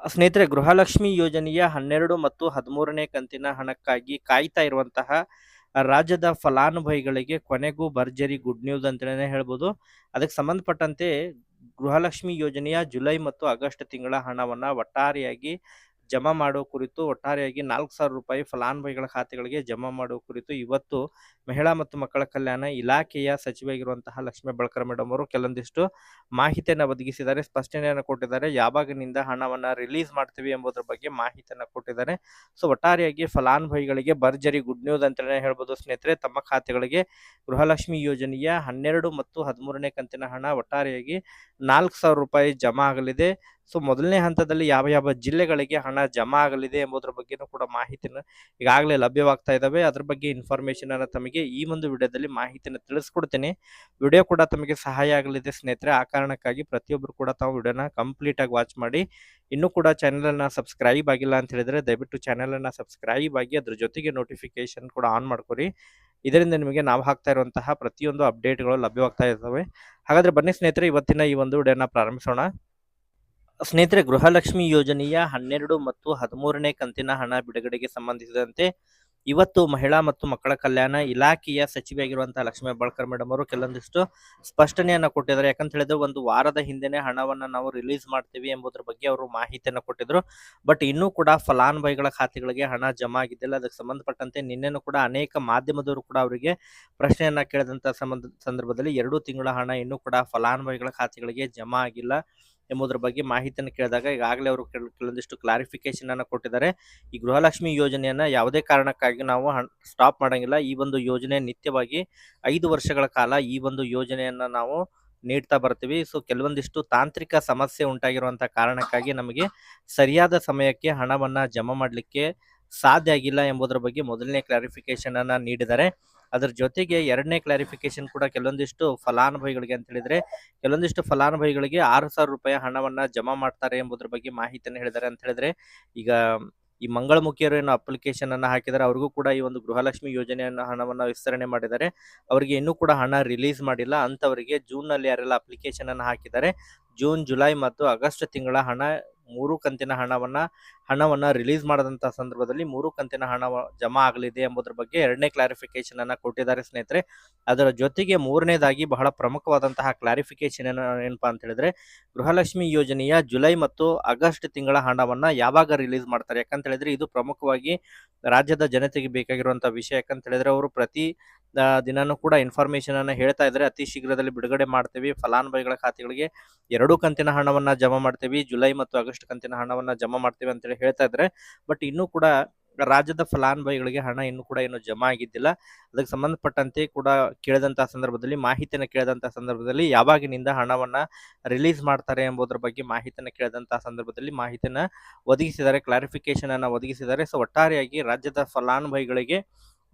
ಸ್ನೇಹಿತರೆ, ಗೃಹಲಕ್ಷ್ಮಿ ಯೋಜನೆಯ ಹನ್ನೆರಡು ಮತ್ತು ಹದಿಮೂರನೇ ಕಂತಿನ ಹಣಕ್ಕಾಗಿ ಕಾಯ್ತಾ ಇರುವಂತಹ ರಾಜ್ಯದ ಫಲಾನುಭವಿಗಳಿಗೆ ಕೊನೆಗೂ ಭರ್ಜರಿ ಗುಡ್ ನ್ಯೂಸ್ ಅಂತಲೇ ಹೇಳ್ಬೋದು. ಅದಕ್ಕೆ ಸಂಬಂಧಪಟ್ಟಂತೆ ಗೃಹಲಕ್ಷ್ಮಿ ಯೋಜನೆಯ ಜುಲೈ ಮತ್ತು ಆಗಸ್ಟ್ ತಿಂಗಳ ಹಣವನ್ನು ಒಟ್ಟಾರೆಯಾಗಿ ಜಮಾ ಮಾಡುವ ಕುರಿತು ಒಟ್ಟಾರೆಯಾಗಿ ನಾಲ್ಕು ಸಾವಿರ ರೂಪಾಯಿ ಫಲಾನುಭವಿಗಳ ಖಾತೆಗಳಿಗೆ ಜಮಾ ಮಾಡುವ ಕುರಿತು ಇವತ್ತು ಮಹಿಳಾ ಮತ್ತು ಮಕ್ಕಳ ಕಲ್ಯಾಣ ಇಲಾಖೆಯ ಸಚಿವೆಯಾಗಿರುವಂತಹ ಲಕ್ಷ್ಮೀ ಬಳಕರ್ ಮೇಡಮ್ ಅವರು ಕೆಲವೊಂದಿಷ್ಟು ಮಾಹಿತಿಯನ್ನು ಒದಗಿಸಿದ್ದಾರೆ. ಸ್ಪಷ್ಟನೆಯನ್ನು ಕೊಟ್ಟಿದ್ದಾರೆ. ಯಾವಾಗಿನಿಂದ ಹಣವನ್ನು ರಿಲೀಸ್ ಮಾಡ್ತೀವಿ ಎಂಬುದರ ಬಗ್ಗೆ ಮಾಹಿತಿಯನ್ನು ಕೊಟ್ಟಿದ್ದಾರೆ. ಸೊ, ಒಟ್ಟಾರೆಯಾಗಿ ಫಲಾನುಭವಿಗಳಿಗೆ ಭರ್ಜರಿ ಗುಡ್ ನ್ಯೂಸ್ ಅಂತಲೇ ಹೇಳ್ಬೋದು ಸ್ನೇಹಿತರೆ. ತಮ್ಮ ಖಾತೆಗಳಿಗೆ ಗೃಹಲಕ್ಷ್ಮಿ ಯೋಜನೆಯ ಹನ್ನೆರಡು ಮತ್ತು ಹದಿಮೂರನೇ ಕಂತಿನ ಹಣ ಒಟ್ಟಾರೆಯಾಗಿ ನಾಲ್ಕು ಸಾವಿರ ರೂಪಾಯಿ ಜಮಾ ಆಗಲಿದೆ. ಸೊ ಮೊದಲನೇ ಹಂತದಲ್ಲಿ ಯಾವ ಯಾವ ಜಿಲ್ಲೆಗಳಿಗೆ ಹಣ ಜಮಾ ಆಗಲಿದೆ ಎಂಬುದರ ಬಗ್ಗೆನೂ ಕೂಡ ಮಾಹಿತಿನ ಈಗಾಗಲೇ ಲಭ್ಯವಾಗ್ತಾ ಇದ್ದಾವೆ ಅದ್ರ ಬಗ್ಗೆ ಇನ್ಫಾರ್ಮೇಶನ್ ಅನ್ನ ತಮಗೆ ಈ ಒಂದು ವಿಡಿಯೋದಲ್ಲಿ ಮಾಹಿತಿನ ತಿಳಿಸ್ಕೊಡ್ತೇನೆ. ವಿಡಿಯೋ ಕೂಡ ತಮಗೆ ಸಹಾಯ ಆಗಲಿದೆ ಸ್ನೇಹಿತರೆ. ಆ ಕಾರಣಕ್ಕಾಗಿ ಪ್ರತಿಯೊಬ್ಬರು ಕೂಡ ತಾವು ವಿಡಿಯೋನ ಕಂಪ್ಲೀಟ್ ಆಗಿ ವಾಚ್ ಮಾಡಿ. ಇನ್ನೂ ಕೂಡ ಚಾನೆಲ್ ಅನ್ನ ಸಬ್ಸ್ಕ್ರೈಬ್ ಆಗಿಲ್ಲ ಅಂತ ಹೇಳಿದ್ರೆ ದಯವಿಟ್ಟು ಚಾನೆಲ್ ಅನ್ನ ಸಬ್ಸ್ಕ್ರೈಬ್ ಆಗಿ ಅದ್ರ ಜೊತೆಗೆ ನೋಟಿಫಿಕೇಶನ್ ಕೂಡ ಆನ್ ಮಾಡ್ಕೊರಿ. ಇದರಿಂದ ನಿಮಗೆ ನಾವು ಹಾಕ್ತಾ ಇರುವಂತಹ ಪ್ರತಿಯೊಂದು ಅಪ್ಡೇಟ್ಗಳು ಲಭ್ಯವಾಗ್ತಾ ಇರ್ತವೆ ಹಾಗಾದ್ರೆ ಬನ್ನಿ ಸ್ನೇಹಿತರೆ, ಇವತ್ತಿನ ಈ ಒಂದು ವಿಡಿಯೋನ ಪ್ರಾರಂಭಿಸೋಣ. ಸ್ನೇಹಿತರೆ, ಗೃಹಲಕ್ಷ್ಮಿ ಯೋಜನೆಯ ಹನ್ನೆರಡು ಮತ್ತು ಹದಿಮೂರನೇ ಕಂತಿನ ಹಣ ಬಿಡುಗಡೆಗೆ ಸಂಬಂಧಿಸಿದಂತೆ ಇವತ್ತು ಮಹಿಳಾ ಮತ್ತು ಮಕ್ಕಳ ಕಲ್ಯಾಣ ಇಲಾಖೆಯ ಸಚಿವೆಯಾಗಿರುವಂತಹ ಲಕ್ಷ್ಮೀ ಬಾಳ್ಕರ್ ಮೇಡಮ್ ಅವರು ಕೆಲವೊಂದಿಷ್ಟು ಸ್ಪಷ್ಟನೆಯನ್ನ ಕೊಟ್ಟಿದ್ದಾರೆ. ಯಾಕಂತ ಹೇಳಿದ್ರೆ, ಒಂದು ವಾರದ ಹಿಂದೆನೆ ಹಣವನ್ನ ನಾವು ರಿಲೀಸ್ ಮಾಡ್ತೀವಿ ಎಂಬುದರ ಬಗ್ಗೆ ಅವರು ಮಾಹಿತಿಯನ್ನು ಕೊಟ್ಟಿದ್ರು. ಬಟ್ ಇನ್ನೂ ಕೂಡ ಫಲಾನುಭವಿಗಳ ಖಾತೆಗಳಿಗೆ ಹಣ ಜಮಾ ಆಗಿದ್ದಿಲ್ಲ. ಅದಕ್ಕೆ ಸಂಬಂಧಪಟ್ಟಂತೆ ನಿನ್ನೆನೂ ಕೂಡ ಅನೇಕ ಮಾಧ್ಯಮದವರು ಕೂಡ ಅವರಿಗೆ ಪ್ರಶ್ನೆಯನ್ನ ಕೇಳಿದಂತ ಸಂಬಂಧ ಸಂದರ್ಭದಲ್ಲಿ ಎರಡು ತಿಂಗಳ ಹಣ ಇನ್ನೂ ಕೂಡ ಫಲಾನುಭವಿಗಳ ಖಾತೆಗಳಿಗೆ ಜಮಾ ಆಗಿಲ್ಲ. ಎಂಬುದರ ಬಗ್ಗೆ ಮಾಹಿತಿಯನ್ನು ಕೇಳಿದಾಗ ಈಗಾಗಲೇ ಅವರು ಕೆಲವೊಂದಿಷ್ಟು ಕ್ಲಾರಿಫಿಕೇಶನ್ ಅನ್ನು ಕೊಟ್ಟಿದ್ದಾರೆ. ಈ ಗೃಹಲಕ್ಷ್ಮಿ ಯೋಜನೆಯನ್ನು ಯಾವುದೇ ಕಾರಣಕ್ಕಾಗಿ ನಾವು ಸ್ಟಾಪ್ ಮಾಡಂಗಿಲ್ಲ. ಈ ಒಂದು ಯೋಜನೆ ನಿತ್ಯವಾಗಿ ಐದು ವರ್ಷಗಳ ಕಾಲ ಈ ಒಂದು ಯೋಜನೆಯನ್ನು ನಾವು ನೀಡ್ತಾ ಬರ್ತೀವಿ. ಸೊ ಕೆಲವೊಂದಿಷ್ಟು ತಾಂತ್ರಿಕ ಸಮಸ್ಯೆ ಉಂಟಾಗಿರುವಂತಹ ಕಾರಣಕ್ಕಾಗಿ ನಮಗೆ ಸರಿಯಾದ ಸಮಯಕ್ಕೆ ಹಣವನ್ನು ಜಮಾ ಮಾಡಲಿಕ್ಕೆ ಸಾಧ್ಯ ಆಗಿಲ್ಲ ಎಂಬುದರ ಬಗ್ಗೆ ಮೊದಲನೇ ಕ್ಲಾರಿಫಿಕೇಶನ್ ಅನ್ನ ನೀಡಿದ್ದಾರೆ. ಅದ್ರ ಜೊತೆಗೆ ಎರಡನೇ ಕ್ಲಾರಿಫಿಕೇಶನ್ ಕೂಡ ಕೆಲವೊಂದಿಷ್ಟು ಫಲಾನುಭವಿಗಳಿಗೆ ಅಂತ ಹೇಳಿದ್ರೆ, ಕೆಲವೊಂದಿಷ್ಟು ಫಲಾನುಭವಿಗಳಿಗೆ ಆರು ಸಾವಿರ ರೂಪಾಯಿ ಹಣವನ್ನ ಜಮಾ ಮಾಡ್ತಾರೆ ಎಂಬುದರ ಬಗ್ಗೆ ಮಾಹಿತಿಯನ್ನು ಹೇಳಿದ್ದಾರೆ ಅಂತ ಹೇಳಿದ್ರೆ, ಈಗ ಈ ಮಂಗಳಮುಖಿಯರು ಏನು ಅಪ್ಲಿಕೇಶನ್ ಅನ್ನ ಹಾಕಿದರೆ, ಅವ್ರಿಗೂ ಕೂಡ ಈ ಒಂದು ಗೃಹಲಕ್ಷ್ಮಿ ಯೋಜನೆಯನ್ನು ಹಣವನ್ನು ವಿಸ್ತರಣೆ ಮಾಡಿದ್ದಾರೆ. ಅವರಿಗೆ ಇನ್ನೂ ಕೂಡ ಹಣ ರಿಲೀಸ್ ಮಾಡಿಲ್ಲ. ಅಂತವರಿಗೆ ಜೂನ್ನಲ್ಲಿ ಯಾರೆಲ್ಲ ಅಪ್ಲಿಕೇಶನ್ ಅನ್ನು ಹಾಕಿದ್ದಾರೆ ಜೂನ್, ಜುಲೈ ಮತ್ತು ಆಗಸ್ಟ್ ತಿಂಗಳ ಹಣ, ಮೂರು ಕಂತಿನ ಹಣವನ್ನ ಹಣವನ್ನ ರಿಲೀಸ್ ಮಾಡದಂತ ಸಂದರ್ಭದಲ್ಲಿ ಮೂರು ಕಂತಿನ ಹಣ ಜಮಾ ಆಗಲಿದೆ ಎಂಬುದರ ಬಗ್ಗೆ ಎರಡನೇ ಕ್ಲಾರಿಫಿಕೇಶನ್ ಅನ್ನ ಕೊಟ್ಟಿದ್ದಾರೆ ಸ್ನೇಹಿತರೆ. ಅದರ ಜೊತೆಗೆ ಮೂರನೇದಾಗಿ ಬಹಳ ಪ್ರಮುಖವಾದಂತಹ ಕ್ಲಾರಿಫಿಕೇಶನ್ ಏನಪ್ಪಾ ಅಂತ ಹೇಳಿದ್ರೆ, ಗೃಹಲಕ್ಷ್ಮಿ ಯೋಜನೆಯ ಜುಲೈ ಮತ್ತು ಆಗಸ್ಟ್ ತಿಂಗಳ ಹಣವನ್ನ ಯಾವಾಗ ರಿಲೀಸ್ ಮಾಡ್ತಾರೆ? ಯಾಕಂತ ಹೇಳಿದ್ರೆ ಇದು ಪ್ರಮುಖವಾಗಿ ರಾಜ್ಯದ ಜನತೆಗೆ ಬೇಕಾಗಿರುವಂತಹ ವಿಷಯ. ಯಾಕಂತ ಹೇಳಿದ್ರೆ ಅವರು ಪ್ರತಿ ದಿನಾನು ಕೂಡ ಇನ್ಫಾರ್ಮೇಶನ್ ಅನ್ನ ಹೇಳ್ತಾ ಇದ್ದಾರೆ ಅತಿ ಶೀಘ್ರದಲ್ಲಿ ಬಿಡುಗಡೆ ಮಾಡ್ತೇವೆ. ಫಲಾನುಭವಿಗಳ ಖಾತೆಗಳಿಗೆ ಎರಡು ಕಂತಿನ ಹಣವನ್ನ ಜಮಾ ಮಾಡ್ತೇವೆ. ಜುಲೈ ಮತ್ತು ಆಗಸ್ಟ್ ಕಂತಿನ ಹಣವನ್ನ ಜಮಾ ಮಾಡ್ತೇವೆ ಅಂತೇಳಿ ಹೇಳ್ತಾ ಇದ್ದಾರೆ ಬಟ್ ಇನ್ನೂ ಕೂಡ ರಾಜ್ಯದ ಫಲಾನುಭವಿಗಳಿಗೆ ಹಣ ಇನ್ನೂ ಕೂಡ ಏನು ಜಮಾ ಆಗಿದ್ದಿಲ್ಲ. ಅದಕ್ಕೆ ಸಂಬಂಧಪಟ್ಟಂತೆ ಕೂಡ ಕೇಳಿದಂತಹ ಸಂದರ್ಭದಲ್ಲಿ, ಮಾಹಿತಿಯನ್ನು ಕೇಳಿದಂತಹ ಸಂದರ್ಭದಲ್ಲಿ ಯಾವಾಗಿನಿಂದ ಹಣವನ್ನ ರಿಲೀಸ್ ಮಾಡ್ತಾರೆ ಎಂಬುದರ ಬಗ್ಗೆ ಮಾಹಿತಿಯನ್ನು ಕೇಳಿದಂತಹ ಸಂದರ್ಭದಲ್ಲಿ ಮಾಹಿತಿಯನ್ನು ಒದಗಿಸಿದ್ದಾರೆ ಕ್ಲಾರಿಫಿಕೇಶನ್ ಅನ್ನು ಒದಗಿಸಿದ್ದಾರೆ. ಸೊ ಒಟ್ಟಾರೆಯಾಗಿ ರಾಜ್ಯದ ಫಲಾನುಭವಿಗಳಿಗೆ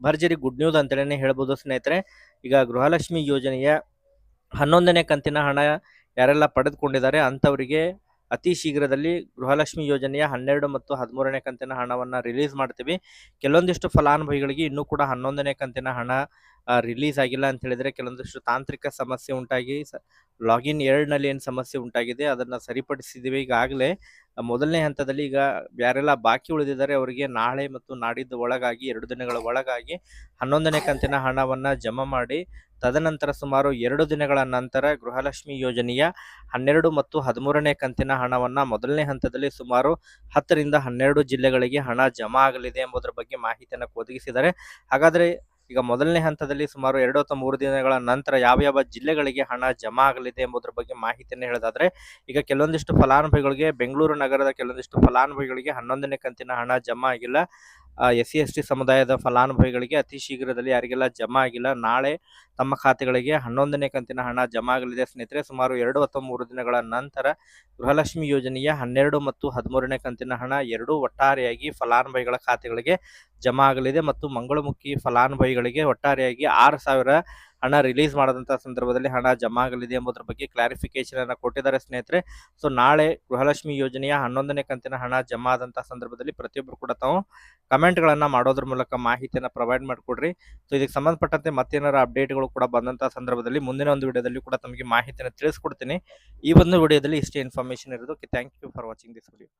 ಭರ್ಜರಿ ಗುಡ್ ನ್ಯೂಸ್ ಅಂತೇಳಿ ಹೇಳ್ಬೋದು ಸ್ನೇಹಿತರೆ. ಈಗ ಗೃಹಲಕ್ಷ್ಮಿ ಯೋಜನೆಯ ಹನ್ನೊಂದನೇ ಕಂತಿನ ಹಣ ಯಾರೆಲ್ಲ ಪಡೆದುಕೊಂಡಿದ್ದಾರೆ ಅಂಥವರಿಗೆ ಅತಿ ಶೀಘ್ರದಲ್ಲಿ ಗೃಹಲಕ್ಷ್ಮಿ ಯೋಜನೆಯ ಹನ್ನೆರಡು ಮತ್ತು ಹದಿಮೂರನೇ ಕಂತಿನ ಹಣವನ್ನು ರಿಲೀಸ್ ಮಾಡ್ತೀವಿ. ಕೆಲವೊಂದಿಷ್ಟು ಫಲಾನುಭವಿಗಳಿಗೆ ಇನ್ನೂ ಕೂಡ ಹನ್ನೊಂದನೇ ಕಂತಿನ ಹಣ ರಿಲೀಸ್ ಆಗಿಲ್ಲ ಅಂತ ಹೇಳಿದ್ರೆ ಕೆಲವೊಂದಿಷ್ಟು ತಾಂತ್ರಿಕ ಸಮಸ್ಯೆ ಉಂಟಾಗಿ ಲಾಗಿನ್ ಎರಡ್ನಲ್ಲಿ ಏನು ಸಮಸ್ಯೆ ಉಂಟಾಗಿದೆ ಅದನ್ನು ಸರಿಪಡಿಸಿದ್ದೀವಿ ಈಗಾಗಲೇ ಮೊದಲನೇ ಹಂತದಲ್ಲಿ ಈಗ ಯಾರೆಲ್ಲ ಬಾಕಿ ಉಳಿದಿದ್ದಾರೆ ಅವರಿಗೆ ನಾಳೆ ಮತ್ತು ನಾಡಿದ್ದು ಒಳಗಾಗಿ, ಎರಡು ದಿನಗಳ ಒಳಗಾಗಿ ಹನ್ನೊಂದನೇ ಕಂತಿನ ಹಣವನ್ನು ಜಮಾ ಮಾಡಿ, ತದನಂತರ ಸುಮಾರು ಎರಡು ದಿನಗಳ ನಂತರ ಗೃಹಲಕ್ಷ್ಮಿ ಯೋಜನೆಯ ಹನ್ನೆರಡು ಮತ್ತು ಹದಿಮೂರನೇ ಕಂತಿನ ಹಣವನ್ನು ಮೊದಲನೇ ಹಂತದಲ್ಲಿ ಸುಮಾರು ಹತ್ತರಿಂದ ಹನ್ನೆರಡು ಜಿಲ್ಲೆಗಳಿಗೆ ಹಣ ಜಮಾ ಆಗಲಿದೆ ಎಂಬುದರ ಬಗ್ಗೆ ಮಾಹಿತಿಯನ್ನು ಒದಗಿಸಿದ್ದಾರೆ. ಹಾಗಾದ್ರೆ ಈಗ ಮೊದಲನೇ ಹಂತದಲ್ಲಿ ಸುಮಾರು ಎರಡು ಅಥವಾ ಮೂರು ದಿನಗಳ ನಂತರ ಯಾವ ಯಾವ ಜಿಲ್ಲೆಗಳಿಗೆ ಹಣ ಜಮಾ ಆಗಲಿದೆ ಎಂಬುದರ ಬಗ್ಗೆ ಮಾಹಿತಿಯನ್ನು ಹೇಳೋದಾದ್ರೆ, ಈಗ ಕೆಲವೊಂದಿಷ್ಟು ಫಲಾನುಭವಿಗಳಿಗೆ, ಬೆಂಗಳೂರು ನಗರದ ಕೆಲವೊಂದಿಷ್ಟು ಫಲಾನುಭವಿಗಳಿಗೆ ಹನ್ನೊಂದನೇ ಕಂತಿನ ಹಣ ಜಮಾ ಆಗಿಲ್ಲ. ಎಸ್ ಸಿ ಎಸ್ ಟಿ ಸಮುದಾಯದ ಫಲಾನುಭವಿಗಳಿಗೆ ಅತಿ ಶೀಘ್ರದಲ್ಲಿ ಯಾರಿಗೆಲ್ಲ ಜಮಾ ಆಗಿಲ್ಲ, ನಾಳೆ ತಮ್ಮ ಖಾತೆಗಳಿಗೆ ಹನ್ನೊಂದನೇ ಕಂತಿನ ಹಣ ಜಮಾ ಆಗಲಿದೆ. ಸ್ನೇಹಿತರೆ, ಸುಮಾರು ಎರಡು ಅಥವಾ ಮೂರು ದಿನಗಳ ನಂತರ ಗೃಹಲಕ್ಷ್ಮಿ ಯೋಜನೆಯ ಹನ್ನೆರಡು ಮತ್ತು ಹದಿಮೂರನೇ ಕಂತಿನ ಹಣ ಎರಡೂ ಒಟ್ಟಾರೆಯಾಗಿ ಫಲಾನುಭವಿಗಳ ಖಾತೆಗಳಿಗೆ ಜಮಾ ಆಗಲಿದೆ ಮತ್ತು ಮಂಗಳಮುಖಿ ಫಲಾನುಭವಿಗಳಿಗೆ ಒಟ್ಟಾರೆಯಾಗಿ ಆರು ಹಣ ರಿಲೀಸ್ ಮಾಡದಂತ ಸಂದರ್ಭದಲ್ಲಿ ಹಣ ಜಮಾ ಆಗಲಿದೆ ಎಂಬುದರ ಬಗ್ಗೆ ಕ್ಲಾರಿಫಿಕೇಶನ್ ಅನ್ನ ಕೊಟ್ಟಿದ್ದಾರೆ ಸ್ನೇಹಿತರೆ. ಸೊ ನಾಳೆ ಗೃಹಲಕ್ಷ್ಮಿ ಯೋಜನೆಯ ಹನ್ನೊಂದನೇ ಕಂತಿನ ಹಣ ಜಮಾ ಆದಂತಹ ಸಂದರ್ಭದಲ್ಲಿ ಪ್ರತಿಯೊಬ್ಬರು ಕೂಡ ತಾವು ಕಮೆಂಟ್ಗಳನ್ನ ಮಾಡೋದ್ರ ಮೂಲಕ ಮಾಹಿತಿಯನ್ನು ಪ್ರೊವೈಡ್ ಮಾಡಿಕೊಡ್ರಿ. ಸೊ ಇದಕ್ಕೆ ಸಂಬಂಧಪಟ್ಟಂತೆ ಮತ್ತೇನಾರ ಅಪ್ಡೇಟ್ಗಳು ಕೂಡ ಬಂದಂತಹ ಸಂದರ್ಭದಲ್ಲಿ ಮುಂದಿನ ಒಂದು ವಿಡಿಯೋದಲ್ಲಿ ಕೂಡ ತಮಗೆ ಮಾಹಿತಿಯನ್ನು ತಿಳಿಸ್ಕೊಡ್ತೀನಿ. ಈ ಒಂದು ವಿಡಿಯೋದಲ್ಲಿ ಇಷ್ಟೇ ಇನ್ಫಾರ್ಮೇಶನ್ ಇರೋದು. Thank you for watching this video